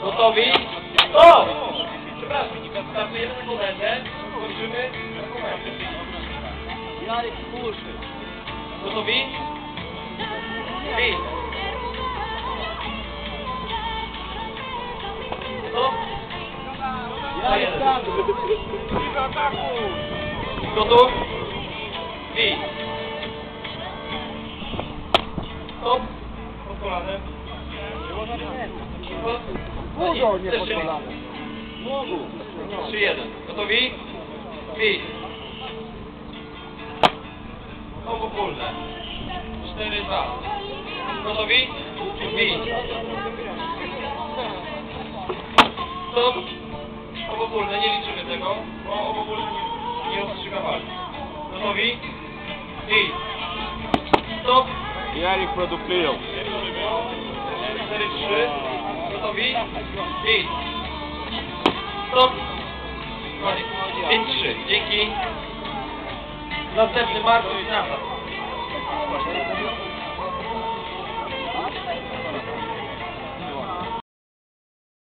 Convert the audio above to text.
Não tô ouvindo? Tô! Jari, puxa. Não tô ouvindo? Sim. Jari, Cabo. Doutor? Sim. Stop. Vamos lá, né? Mogą nie Też pod się kolanem. Mogą. 3-1. Gotowi? I. Obopólne. 4-2. Gotowi? I. Stop. Obopólne, nie liczymy tego, bo obopólne nie, ostrzyga walki. Gotowi? I. Stop. Jarek produkują. 4-3. Gotowi? I. Stop. Koniec. 5-3. Dzięki. Następny Marcin Nasa.